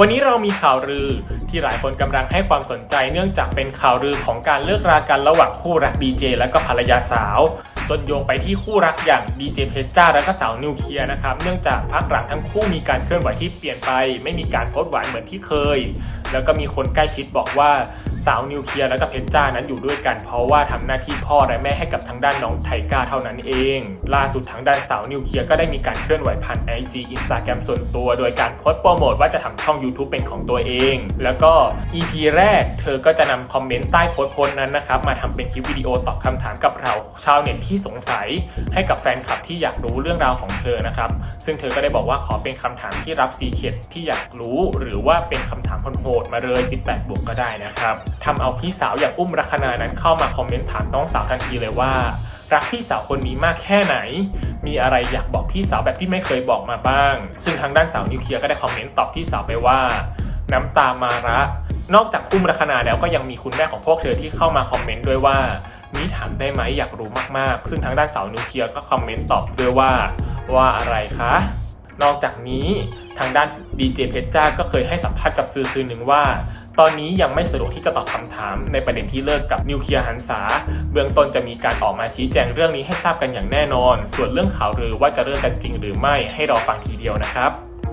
วันนี้เรามีข่าวลือที่หลายคนกำลังให้ความสนใจ เนื่องจากเป็นข่าวลือของการเลิกรากันระหว่างคู่รักดีเจและก็ภรรยาสาว จนโยงไปที่คู่รักอย่างดีเจเพชรจ้าและก็สาวนิวเคลียร์นะครับเนื่องจากพักหลังทั้งคู่มีการเคลื่อนไหวที่เปลี่ยนไป ไม่มีการโพสต์หวานเหมือนที่เคย แล้วก็มีคนใกล้ชิดบอกว่าสาวนิวเคลียร์และก็เพชรจ้านั้นอยู่ด้วยกัน เพราะว่าทำหน้าที่พ่อและแม่ให้กับทางด้านน้องไทก้าเท่านั้นเอง ล่าสุดทางด้านสาวนิวเคลียร์ก็ได้มีการเคลื่อนไหวผ่าน IG Instagram ส่วนตัว โดยการโพสต์โปรโมทว่าจะทำช่อง YouTube เป็นของตัวเอง แล้วก็ EP แรก เธอก็จะนำคอมเมนต์ใต้โพสต์โพสนั้นนะครับมาทำเป็นคลิปวิดีโอตอบคำถามกับเราชาวเน็ตที่สงสัยให้กับแฟนคลับที่อยากรู้เรื่องราวของเธอนะครับ ซึ่งเธอก็ได้บอกว่าขอเป็นคำถามที่รับซีเคดที่อยากรู้หรือว่าเป็นคำถามโหดมาเลย 18 บวกก็ได้นะครับทำเอาพี่สาวอย่างอุ้มลัคนานั้นเข้ามาคอมเมนต์ถามน้องสาวทันทีเลยว่า รักพี่สาวคนนี้มากแค่ไหน มีอะไรอยากบอกพี่สาวแบบที่ไม่เคยบอกมาบ้าง ซึ่งทางด้านสาวนิวเคลียร์ก็ได้คอมเมนต์ตอบพี่สาวไปว่า น้ำตามาระ นอกจากอุ้มลัคนาแล้วก็ยังมีคุณแม่ของพวกเธอที่เข้ามาคอมเมนต์ด้วยว่านี้ถามได้ไหมอยากรู้มากๆ ซึ่งทางด้านสาวนิวเคลียร์ก็คอมเมนต์ตอบด้วยว่า ว่าอะไรคะ นอกจากนี้ทางด้านดีเจเพชรจ้าก็เคยให้สัมภาษณ์กับสื่อสื่อหนึ่งว่า ตอนนี้ยังไม่สะดวกที่จะตอบคำถามในประเด็นที่เลิกกับนิวเคลียร์หันษา เบื้องต้นจะมีการออกมาชี้แจงเรื่องนี้ให้ทราบกันอย่างแน่นอน ส่วนเรื่องข่าวลือว่าจะเลิกกันจริงหรือไม่ให้รอฟังทีเดียวนะครับ